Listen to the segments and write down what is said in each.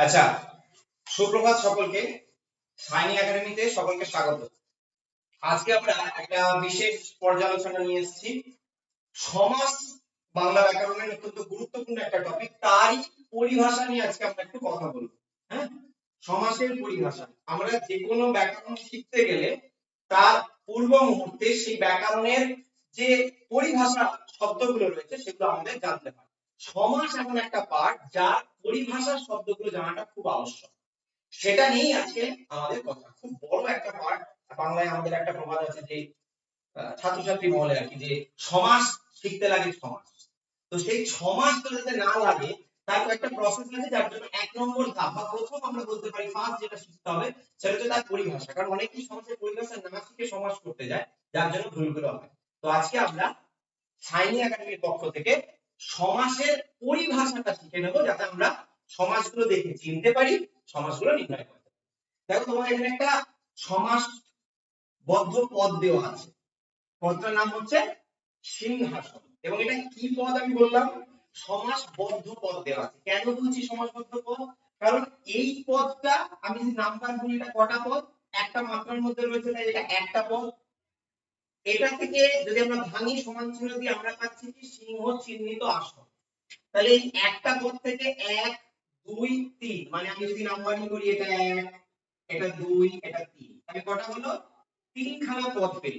আচ্ছা সুপ্রভাত সকলকে সাইনি একাডেমিতে সকলকে স্বাগত। আজকে আমরা একটা বিশেষ পর্যালোচনা নিয়ে এসেছি। সমাজ বাংলা ব্যাকরণের অত্যন্ত গুরুত্বপূর্ণ একটা টপিক তারই পরিভাষা নিয়ে আজকে আমরা একটু কথা বলব হ্যাঁ? সমাসের পরিভাষা। আমরা যে কোনো ব্যাকরণ শিখতে গেলে তার পূর্ব মুহূর্তে সেই ব্যাকরণের যে পরিভাষা শব্দগুলো রয়েছে, সেগুলো আমাদের জানতে হয়। সমাস এমন একটা পার্ট যার পরিভাষার শব্দগুলো জানাটা খুব আবশ্যক। সেটা নিয়েই আজকে আমাদের কথা। খুব বড় একটা পার্ট বাংলায় আমাদের একটা প্রবাদ আছে যে ছাত্রছাত্রী বলে আর কি, যে সমাস শিখতে লাগে সমাস তো সেই সমাসটা যাতে না লাগে, তার একটা প্রসেস আছে যার জন্য এক নম্বর ধাপ বা প্রথম আমরা বলতে পারি ফার্স্ট যেটা শিখতে হবে, সেটা হচ্ছে তার পরিভাষা। কারণ অনেকেই সমাজের পরিভাষা না শিখে সমাস করতে যায়, যার জন্য ভুলগুলো হয়। তো আজকে আমরা সাইনি একাডেমির পক্ষ থেকে সমাসের পরিভাষাটা শিখে নেব যাতে আমরা সমাসগুলো দেখে চিনতে পারি, সমাসগুলো নির্ণয় করতে দেখো তোমার এখানে একটা সমাস বদ্ধ পদ দেওয়া আছে। পদটার নাম হচ্ছে সিংহাসন। এবং এটা কি পদ আমি বললাম? সমাসবদ্ধ পদ দেওয়া আছে। কেন বলছি সমাসবদ্ধ পদ? কারণ এই পদটা, আমি যদি নাম্বার বলি, এটা কটা পদ? একটা মাত্রার মধ্যে রয়েছে, তাই এটা একটা পদ। এটা থেকে যদি আমরা ভাঙি সমান চিহ্ন দিয়ে আমরা পাচ্ছি কি সিংহ চিহ্নিত আসন, তাহলে এই একটা পদ থেকে এক, দুই, তিন মানে আমি যদি নাম্বারিং করি এটা এক, এটা দুই, এটা তিন, তাহলে কটা হলো? তিনখানা পদ পেল।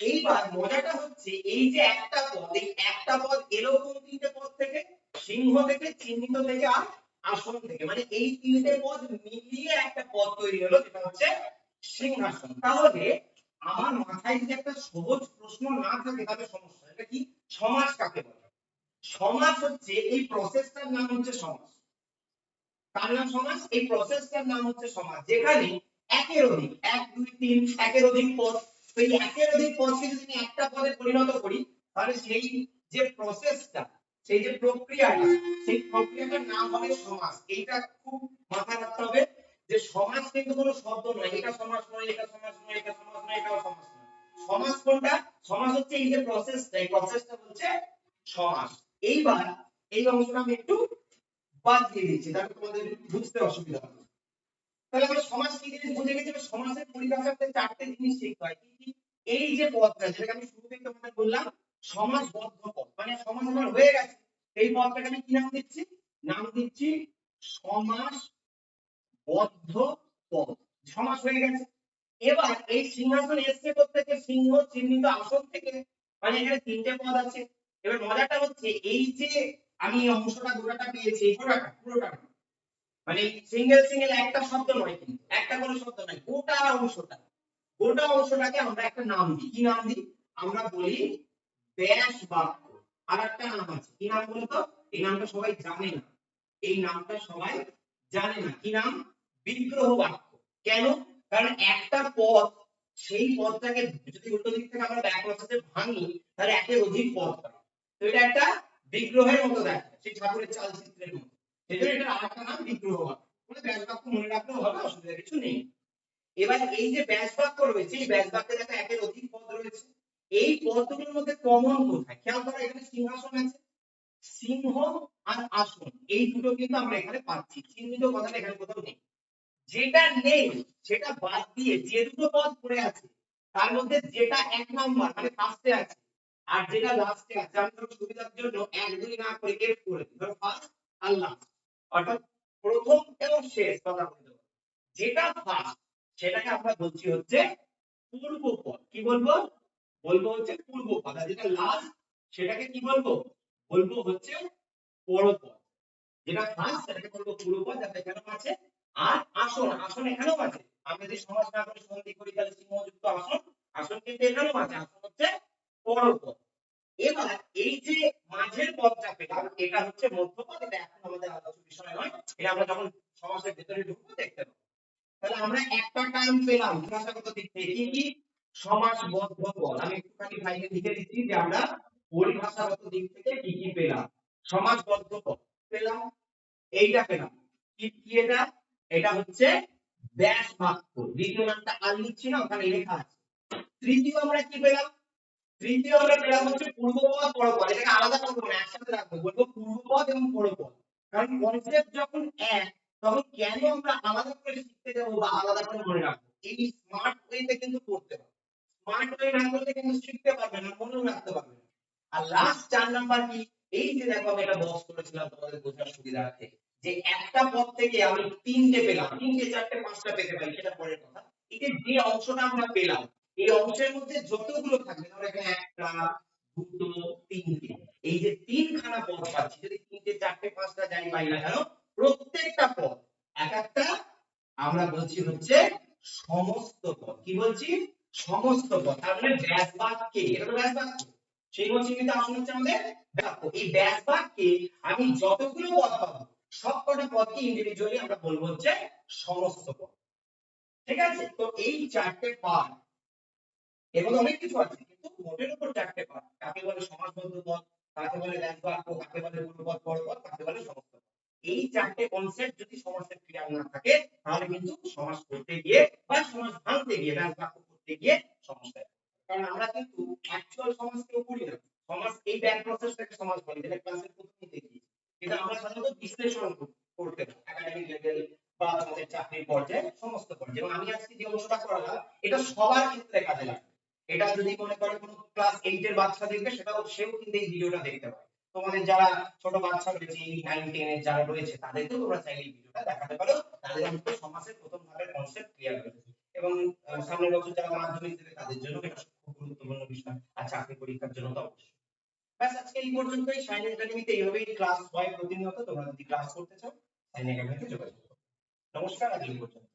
এইবার মজাটা হচ্ছে এই যে একটা পদ, এই একটা পদ এলো কোন তিনটে পদ থেকে? সিংহ থেকে, চিহ্নিত থেকে আর আসন থেকে। মানে এই তিনটে পদ মিলিয়ে একটা পদ তৈরি হলো, যেটা হচ্ছে সিংহাসন। তাহলে আমার মাথায় যদি একটা সহজ প্রশ্ন না থাকে, তাহলে সমস্যা। এটা কি? সমাস কাকে বলে? সমাস হচ্ছে, এই প্রসেসটার নাম হচ্ছে সমাস তার নাম সমাস এই প্রসেসটার নাম হচ্ছে সমাস যেখানে একের অধিক, এক, দুই, তিন, একের অধিক পদ। এই একের অধিক পদকে যদি আমি একটা পদে পরিণত করি, তাহলে সেই যে প্রসেসটা সেই যে প্রক্রিয়াটা, সেই প্রক্রিয়াটার নাম হবে সমাজ। এইটা খুব মাথায় রাখতে হবে। যে সমাস কিন্তু কোনো শব্দ নয়, এটা সমাস নয়, এটা সমাস নয়, এটা সমাস নয়, এটাও সমাস নয়। সমাস কোনটা? সমাস হচ্ছে এই যে প্রসেসটা এই প্রসেসটা হচ্ছে সমাস এইবার এই অংশটা আমি একটু বাদ দিয়ে দিচ্ছি, তাহলে তোমাদের বুঝতে অসুবিধা হবে। তাহলে আমরা সমাজ কি জিনিস বুঝে গেছি? সমাজের পরিভাষাতে চারটে জিনিস শিখতে হয়। কি এই যে পদটা, যেটাকে আমি শুরুতেই তোমাদের বললাম সমাজবদ্ধ পদ। মানে সমাজ আমার হয়ে গেছে। এই পদটাকে আমি কি নাম দিচ্ছি? নাম দিচ্ছি সমাস বদ্ধ পদ। সমাস হয়ে গেছে। এবার এই সিংহাসন এসছে থেকে সিংহ চিহ্নিত আসন থেকে। মানে এখানে তিনটে পদ আছে। এবার মজাটা হচ্ছে, এই যে আমি অংশটা গোটাটা পেয়েছি গোটাটা পুরোটা মানে সিঙ্গেল সিঙ্গেল একটা শব্দ নয় কিন্তু, একটা কোনো শব্দ নয়, গোটা অংশটা। গোটা অংশটাকে আমরা একটা নাম দিই। কি নাম দিই? আমরা বলি ব্যাস বাক্য। আর একটা নাম আছে। কি নাম বলতো? এই নামটা সবাই জানে না। এই নামটা সবাই জানে না। কি নাম? বিগ্রহ বাক্য কেন? কারণ একটা পদ সেই পদটাকে যদি উল্টো দিক থেকে আমরা ব্যাক প্রসেসে ভাঙি, তাহলে একের অধিক পদ পাই তো এটা একটা বিগ্রহের মতো দেখা সেই ঠাকুরের চালচিত্রের মতো। সেই জন্য এটা আরেকটা নাম বিগ্রহ বাক্য ব্যাস বাক্য মনে রাখলেও হবে, অসুবিধা কিছু নেই। এবার এই যে ব্যাস বাক্য রয়েছে, এই ব্যাস বাক্যে দেখা একের অধিক পদ রয়েছে। এই পদগুলোর মধ্যে কমন কোথায়? খেয়াল করো, এখানে সিংহাসন আছে। সিংহ আর আসন, এই দুটো কিন্তু আমরা এখানে পাচ্ছি। চিহ্নিত কথাটা এখানে কোথাও নেই। যেটা নেই, সেটা বাদ দিয়ে যে দুটো পদ পড়ে আছে, তার মধ্যে যেটা এক নাম্বার মানে ফার্স্টে আছে, আর যেটা লাস্টে আছে, আমি ধরো সুবিধার জন্য এক দুই না করে এফ করে দিই, ধরো ফার্স্ট আর লাস্ট অর্থাৎ প্রথম এবং শেষ কথা বলতে পারো যেটা ফার্স্ট সেটাকে আমরা বলছি হচ্ছে পূর্ব পদ। কি বলব? বলব হচ্ছে পূর্ব পদ, আর যেটা লাস্ট সেটাকে কি বলব? বলব হচ্ছে পরপদ। যেটা ফার্স্ট সেটাকে বলব পূর্ব পদ যেটা এখানেও আছে? আর আসন আসন এখানেও আছে। আমি যদি সমাজ না করে সন্ধি করি, তাহলে সিংহযুক্ত আসন আসন কিন্তু এখানেও আছে। আসন হচ্ছে এবার এই যে মাঝের পেলাম, এটা হচ্ছে এটা এখন আমাদের আলোচ্য বিষয় নয়। এটা আমরা যখন ভেতরে ঢুকবো, দেখতে পাবো। তাহলে আমরা একটা পেলাম ভাষাগত দিক থেকে কি আমি একটুখানি ভাইকে লিখে দিচ্ছি যে আমরা পরিভাষাগত দিক থেকে কি কি পেলাম। সমাজবদ্ধ পদ পেলাম, এইটা পেলাম। কি এটা? এটা হচ্ছে ব্যাস বাক্য দ্বিতীয় নামটা আর লিখছি না ওখানে লেখা আছে। তৃতীয় আমরা কি পেলাম? তৃতীয় আমরা পেলাম হচ্ছে পূর্বপদ, পরপদ। এটাকে আলাদা করব না, একসাথে রাখব। বলব পূর্বপদ এবং পরপদ। কারণ কনসেপ্ট যখন এক, তখন কেন আমরা আলাদা করে শিখতে যাব বা আলাদা করে মনে রাখব? এই স্মার্ট ওয়েতে কিন্তু করতে হবে। স্মার্ট ওয়ে না করলে কিন্তু শিখতে পারবে না, মনেও রাখতে পারবে না। আর লাস্ট চার নাম্বার কি? এই যে দেখো আমি একটা বক্স করেছিলাম তোমাদের বোঝার সুবিধার্থে। যে একটা পদ থেকে আমি তিনটে পেলাম, তিনটে, চারটে, পাঁচটা পেতে পারি, সেটা পরের কথা। এই যে অংশটা আমরা পেলাম, এই অংশের মধ্যে যতগুলো থাকবে, ধরো এখানে একটা, দুটো, তিনটে, এই যে তিনখানা পদ পাচ্ছি, যদি তিনটে, চারটে, পাঁচটা যাই পাই না কেন, প্রত্যেকটা পদ, এক একটা আমরা বলছি হচ্ছে সমস্ত পদ। কি বলছি? সমস্ত পদ। তার মানে ব্যাস বাক্যে এটা তো ব্যাস বাক্য সেই বলছি কিন্তু আসল হচ্ছে আমাদের এই ব্যাস বাক্যে আমি যতগুলো পদ পাবো সব কটা পদকে ইন্ডিভিজুয়ালি আমরা বলব হচ্ছে সমস্ত পদ। ঠিক আছে? তো এই চারটে পার্ট এবং অনেক কিছু আছে, কিন্তু মোটের উপর চারটে পার্ট কাকে বলে সমাসবদ্ধ পদ, কাকে বলে ব্যাস বাক্য কাকে বলে গুণপদ পরপদ কাকে বলে সমস্ত পদ। এই চারটে কনসেপ্ট যদি সমাসের ক্লিয়ার না থাকে, তাহলে কিন্তু সমাস করতে গিয়ে বা সমাস ভাঙতে গিয়ে ব্যাস বাক্য করতে গিয়ে সমস্যা কারণ আমরা কিন্তু অ্যাকচুয়াল সমাজ কেউ করি না সমাজ এই ব্যাক প্রসেসটাকে সমাজ বলে যেটা ক্লাসের প্রথমেই দেখি কিন্তু আমরা সাধারণত বিশ্লেষণ করতে একাডেমিক লেভেল বা আমাদের চাকরির পর্যায়ে সমস্ত পর্যায়ে। এবং আমি আজকে যে অংশটা করালাম, এটা সবার ক্ষেত্রে কাজে লাগবে। এটা যদি মনে করো কোনো ক্লাস এইট এর বাচ্চা দেখবে, সেটাও সেও কিন্তু এই ভিডিওটা দেখতে পারে তোমাদের যারা ছোট বাচ্চা রয়েছে, এই নাইন টেন এর যারা রয়েছে, তাদেরকেও তোমরা চাইলে এই ভিডিওটা দেখাতে পারো। তাদের অন্তত সমাজের প্রথম ধাপের কনসেপ্ট ক্লিয়ার হয়ে এবং সামনের বছর যারা মাধ্যমিক দেবে, তাদের জন্য এটা খুব গুরুত্বপূর্ণ বিষয়। আর চাকরি পরীক্ষার জন্য তো অবশ্যই। ব্যাস, আজকে এই পর্যন্তই। সাইন একাডেমিতে এইভাবেই ক্লাস হয় প্রতিনিয়ত তোমরা যদি ক্লাস করতে চাও সাইন একাডেমিতে যোগাযোগ করো। নমস্কার আজকে পর্যন্ত